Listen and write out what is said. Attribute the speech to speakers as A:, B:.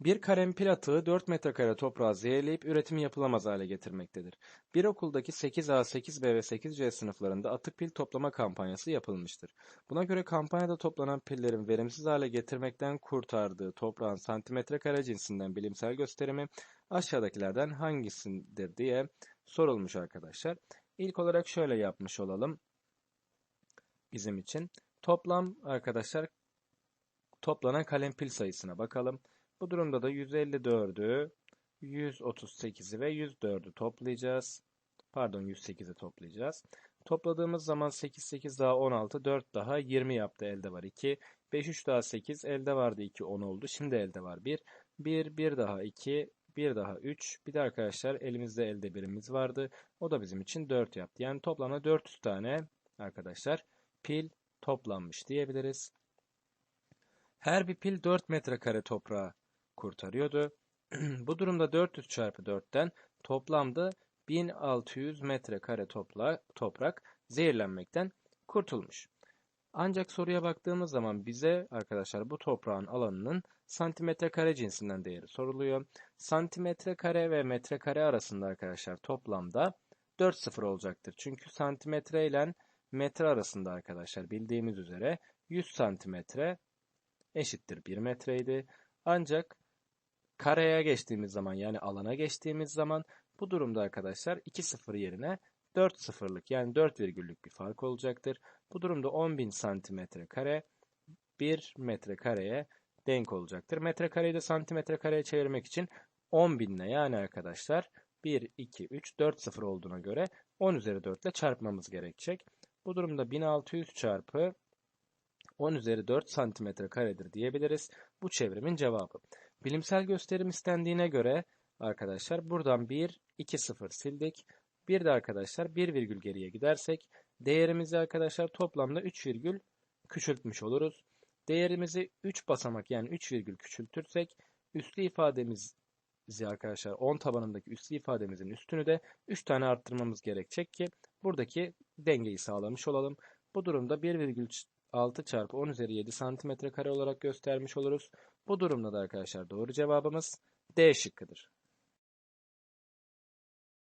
A: Bir kalempil atığı 4 metrekare toprağı zehirleyip üretimi yapılamaz hale getirmektedir. Bir okuldaki 8A, 8B ve 8C sınıflarında atık pil toplama kampanyası yapılmıştır. Buna göre kampanyada toplanan pillerin verimsiz hale getirmekten kurtardığı toprağın santimetre kare cinsinden bilimsel gösterimi aşağıdakilerden hangisidir diye sorulmuş arkadaşlar. İlk olarak şöyle yapmış olalım bizim için. Toplam arkadaşlar toplanan kalempil sayısına bakalım. Bu durumda da 154'ü, 138'i ve 104'ü toplayacağız. Pardon 108'i toplayacağız. Topladığımız zaman 8, 8 daha 16, 4 daha 20 yaptı. Elde var 2. 5, 3 daha 8, elde vardı 2, 10 oldu. Şimdi elde var 1. 1, 1 daha 2, 1 daha 3. Bir de arkadaşlar elimizde elde birimiz vardı. O da bizim için 4 yaptı. Yani toplamda 400 tane arkadaşlar pil toplanmış diyebiliriz. Her bir pil 4 metrekare toprağı kurtarıyordu. Bu durumda 400 çarpı 4'ten toplamda 1600 metrekare topla, toprak zehirlenmekten kurtulmuş. Ancak soruya baktığımız zaman bize arkadaşlar bu toprağın alanının santimetre kare cinsinden değeri soruluyor. Santimetre kare ve metrekare arasında arkadaşlar toplamda 4 sıfır olacaktır. Çünkü santimetre ile metre arasında arkadaşlar bildiğimiz üzere 100 santimetre eşittir 1 metreydi. Ancak kareye geçtiğimiz zaman yani alana geçtiğimiz zaman bu durumda arkadaşlar 2 sıfır yerine 4 sıfırlık yani 4 virgüllük bir fark olacaktır. Bu durumda 10.000 santimetre kare 1 metre kareye denk olacaktır. Metre kareyi de santimetre kareye çevirmek için 10.000 ile yani arkadaşlar 1, 2, 3, 4 sıfır olduğuna göre 10 üzeri 4 ile çarpmamız gerekecek. Bu durumda 1600 çarpı 10 üzeri 4 santimetre karedir diyebiliriz. Bu çevrimin cevabı. Bilimsel gösterim istendiğine göre arkadaşlar buradan 1, 2, 0 sildik. Bir de arkadaşlar 1 virgül geriye gidersek değerimizi arkadaşlar toplamda 3 virgül küçültmüş oluruz. Değerimizi 3 basamak yani 3 virgül küçültürsek üslü ifademizi arkadaşlar 10 tabanındaki üslü ifademizin üstünü de 3 tane arttırmamız gerekecek ki buradaki dengeyi sağlamış olalım. Bu durumda 1,6 çarpı 10 üzeri 7 santimetre kare olarak göstermiş oluruz. Bu durumda da arkadaşlar doğru cevabımız D şıkkıdır.